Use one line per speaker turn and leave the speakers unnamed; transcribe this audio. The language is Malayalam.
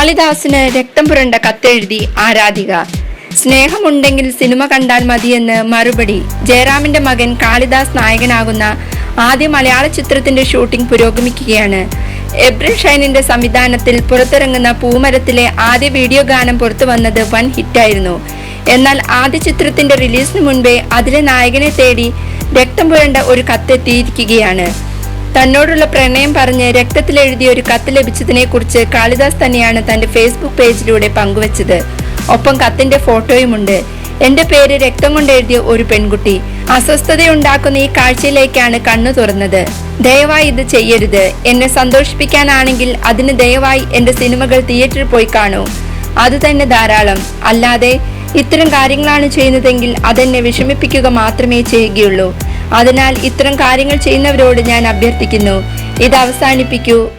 കാളിദാസിന് രക്തം പുരണ്ട കത്തെഴുതി ആരാധിക. സ്നേഹമുണ്ടെങ്കിൽ സിനിമ കണ്ടാൽ മതിയെന്ന് മറുപടി. ജയറാമിന്റെ മകൻ കാളിദാസ് നായകനാകുന്ന ആദ്യ മലയാള ചിത്രത്തിന്റെ ഷൂട്ടിംഗ് പുരോഗമിക്കുകയാണ്. എബ്രിൽ ഷൈനിന്റെ സംവിധാനത്തിൽ പുറത്തിറങ്ങുന്ന പൂമരത്തിലെ ആദ്യ വീഡിയോ ഗാനം പുറത്തു വന്നത് വൻ ഹിറ്റായിരുന്നു. എന്നാൽ ആദ്യ ചിത്രത്തിന്റെ റിലീസിന് മുൻപേ അതിലെ നായകനെ തേടി രക്തം പുരണ്ട ഒരു കത്തെത്തിയിരിക്കുകയാണ്. തന്നോടുള്ള പ്രണയം പറഞ്ഞ് രക്തത്തിലെഴുതിയ ഒരു കത്ത് ലഭിച്ചതിനെ കുറിച്ച് കാളിദാസ് തന്നെയാണ് തന്റെ ഫേസ്ബുക്ക് പേജിലൂടെ പങ്കുവച്ചത്. ഒപ്പം കത്തിന്റെ ഫോട്ടോയുമുണ്ട്. എന്റെ പേര് രക്തം കൊണ്ട് എഴുതിയ ഒരു പെൺകുട്ടി. അസ്വസ്ഥതയുണ്ടാക്കുന്ന ഈ കാഴ്ചയിലേക്കാണ് കണ്ണു തുറന്നത്. ദയവായി ഇത് ചെയ്യരുത്. എന്നെ സന്തോഷിപ്പിക്കാനാണെങ്കിൽ അതിന് ദയവായി എന്റെ സിനിമകൾ തിയേറ്ററിൽ പോയി കാണൂ. അത് തന്നെ ധാരാളം. അല്ലാതെ ഇത്തരം കാര്യങ്ങളാണ് ചെയ്യുന്നതെങ്കിൽ അതെന്നെ വിഷമിപ്പിക്കുക മാത്രമേ ചെയ്യുകയുള്ളൂ. അതിനാൽ ഇത്തരം കാര്യങ്ങൾ ചെയ്യുന്നവരോട് ഞാൻ അഭ്യർത്ഥിക്കുന്നു. ഇത് അവസാനിപ്പിക്കൂ.